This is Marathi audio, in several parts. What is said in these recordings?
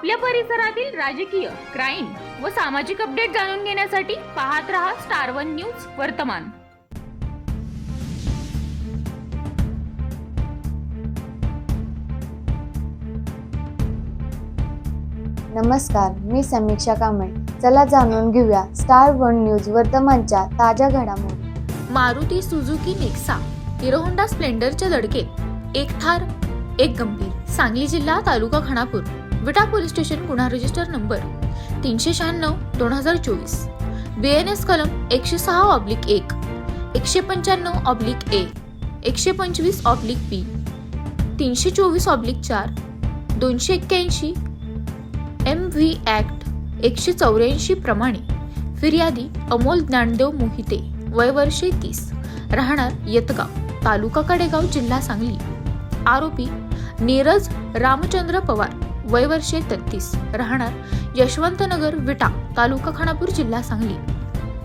आपल्या परिसरातील राजकीय क्राईम व सामाजिक अपडेट जाणून घेण्यासाठी पाहत रहा स्टार वन न्यूज वर्तमान. नमस्कार मी समीक्षा कांबळे. चला जाणून घेऊया स्टार वन न्यूज वर्तमानच्या ताज्या घडामोडी. Maruti Suzuki Nexa Hero Honda स्प्लेंडरच्या धडकेत एक ठार एक गंभीर सांगली जिल्हा तालुका खानापूर विटा पोलीस स्टेशन गुन्हा रजिस्टर नंबर तीनशे शहाण्णव दोन हजार चोवीस. बी एन एस कलम एकशे सहा ऑब्लिक एक एकशे पंच्याण्णव ऑब्लिक ए एकशे पंचवीस ऑब्लिक बी तीनशे चोवीस ऑब्लिक चार दोनशे एक्क्याऐंशी एम व्ही ॲक्ट एकशे चौऱ्याऐंशी प्रमाणे फिर्यादी अमोल ज्ञानदेव मोहिते वय वर्षे तीस राहणार येतगाव तालुका कडेगाव जिल्हा सांगली. आरोपी नीरज रामचंद्र पवार. वय वर्षे तेहतीस. राहणार यशवंतनगर विटा तालुका खानापूर जिल्हा सांगली.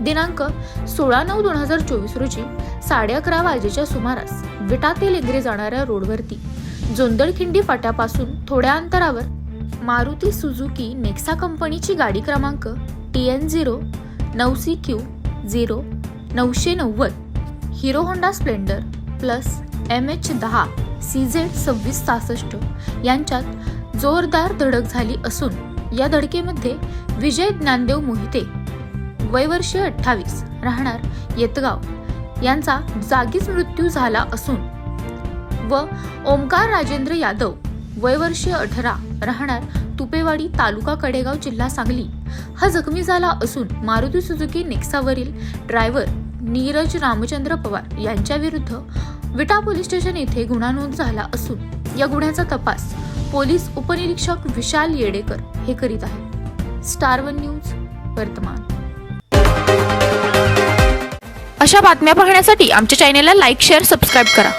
दिनांक सोळा नऊ दोन हजार चोवीस रोजी साडे अकरा वाजेच्या सुमारास विटा ते लेंगरे जाणाऱ्या रोडवरती जोंदळखिंडी फाट्यापासून थोड्या अंतरावर मारुती सुझुकी नेक्सा कंपनीची गाडी क्रमांक टी एन झिरो नऊ सी क्यू झिरो नऊशे नव्वद Hero Honda Splendor plus M H दहा सी झेड सव्वीस सहासष्ट यांच्यात जोरदार धडक झाली असून या धडकेमध्ये विजय ज्ञानदेव मोहिते वयवर्षीय अठ्ठावीस राहणार येतगाव यांचा जागीच मृत्यू झाला असून व ओमकार राजेंद्र यादव वयवर्षीय अठरा राहणार तुपेवाडी तालुका कडेगाव जिल्हा सांगली. हा जखमी झाला असून मारुती सुझुकी नेक्सावरील ड्रायव्हर नीरज रामचंद्र पवार यांच्या विरुद्ध विटा पोलीस स्टेशन येथे गुन्हा नोंद झाला असून या गुन्ह्याचा तपास पोलीस उपनिरीक्षक विशाल येडेकर हे करीत आहेत. स्टार वन न्यूज वर्तमान. अशा बातम्या पाहण्यासाठी आमच्या चॅनेलला लाईक शेअर सबस्क्राईब करा.